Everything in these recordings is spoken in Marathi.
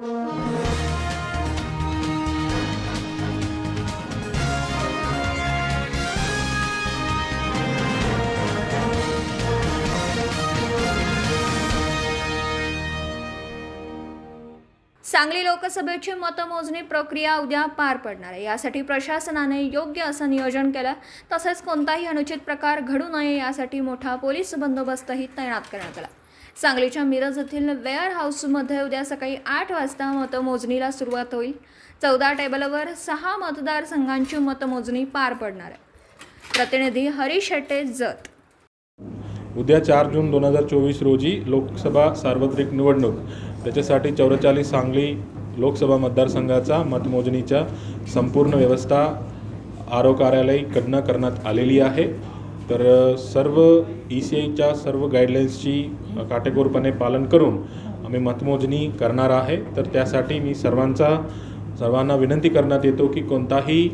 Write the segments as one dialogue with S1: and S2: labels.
S1: सांगली लोकसभेची मतमोजणी प्रक्रिया उद्या पार पडणार आहे. यासाठी प्रशासनाने योग्य असं नियोजन केलं. तसेच कोणताही अनुचित प्रकार घडू नये यासाठी मोठा पोलीस बंदोबस्तही तैनात करण्यात आला. सांगलीच्या मिरज येथील वेअर हाऊसमध्ये उद्या सकाळी आठ वाजता मतमोजणीला सुरुवात होईल. चौदा टेबलवर सहा मतदारसंघांची मतमोजणी पार पडणार आहे. प्रतिनिधी हरीश शेटे जत.
S2: उद्या चार जून दोन हजार चोवीस रोजी लोकसभा सार्वत्रिक निवडणूक. त्याच्यासाठी चौवेचाळीस सांगली लोकसभा मतदारसंघाचा मतमोजणीच्या संपूर्ण व्यवस्था आरो कार्यालयकडनं करण्यात आलेली आहे. तर सर्व ई सी आयच्या सर्व गाईडलाईन्सची काटेकोरपणे पालन करून आम्ही मतमोजणी करणार आहे. तर त्यासाठी मी सर्वांचा सर्वांना विनंती करण्यात येतो की कोणताही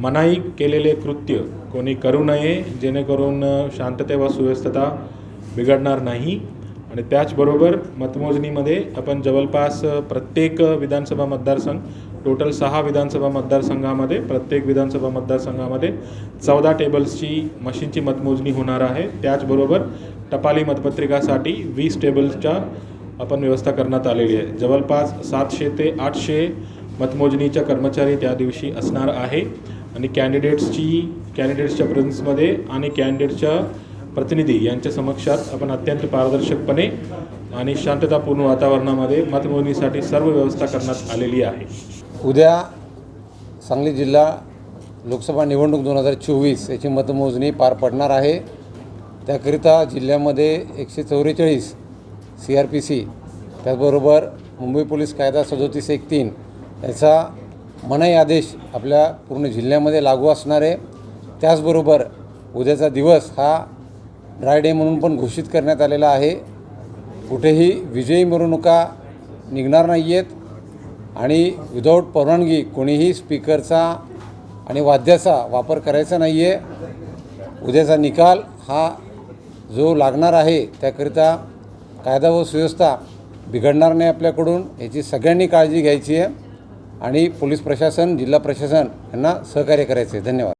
S2: मनाई केलेले कृत्य कोणी करू नये जेणेकरून शांतते शांतता व सुव्यवस्था बिघडणार नाही. आणि त्याचबरोबर मतमोजणीमध्ये आपण जवळपास प्रत्येक विधानसभा मतदारसंघ टोटल सहा विधानसभा मतदारसंघामध्ये प्रत्येक विधानसभा मतदारसंघामध्ये चौदा टेबल्सची मशीनची मतमोजणी होणार आहे. त्याचबरोबर टपाली मतपत्रिकासाठी वीस टेबल्सच्या आपण व्यवस्था करण्यात आलेली आहे. जवळपास सातशे ते आठशे मतमोजणीच्या कर्मचारी त्या दिवशी असणार आहे. आणि कॅन्डिडेट्सची कॅन्डिडेट्सच्या प्रेझेन्समध्ये आणि कॅन्डिडेटच्या प्रतिनिधी यांच्या समक्षात आपण अत्यंत पारदर्शकपणे आणि शांततापूर्ण वातावरणामध्ये मतमोजणीसाठी सर्व व्यवस्था करण्यात आलेली आहे.
S3: उद्या सांगली जिल्हा लोकसभा निवडणूक दोन हजार चोवीस याची मतमोजणी पार पडणार आहे. त्याकरिता जिल्ह्यामध्ये एकशे चौवेचाळीस सी आर पी सी त्याचबरोबर मुंबई पोलीस कायदा सदोतीस एक तीन याचा मनाई आदेश आपल्या पूर्ण जिल्ह्यामध्ये लागू असणार आहे. त्याचबरोबर उद्याचा दिवस हा ड्राय डे म्हणून पण घोषित करण्यात आलेला आहे. कुठेही विजयी मिरवणुका निघणार नाही आहेत आणि विदाऊट परवानगी कोणीही स्पीकरचा आणि वाद्याचा वापर करायचा नाही आहे उद्याचा निकाल हा जो लागणार आहे त्याकरिता कायदा व सुव्यवस्था बिघडणार नाही आपल्याकडून याची सगळ्यांनी काळजी घ्यायची आहे. आणि पोलीस प्रशासन जिल्हा प्रशासन यांना सहकार्य करायचे आहे धन्यवाद.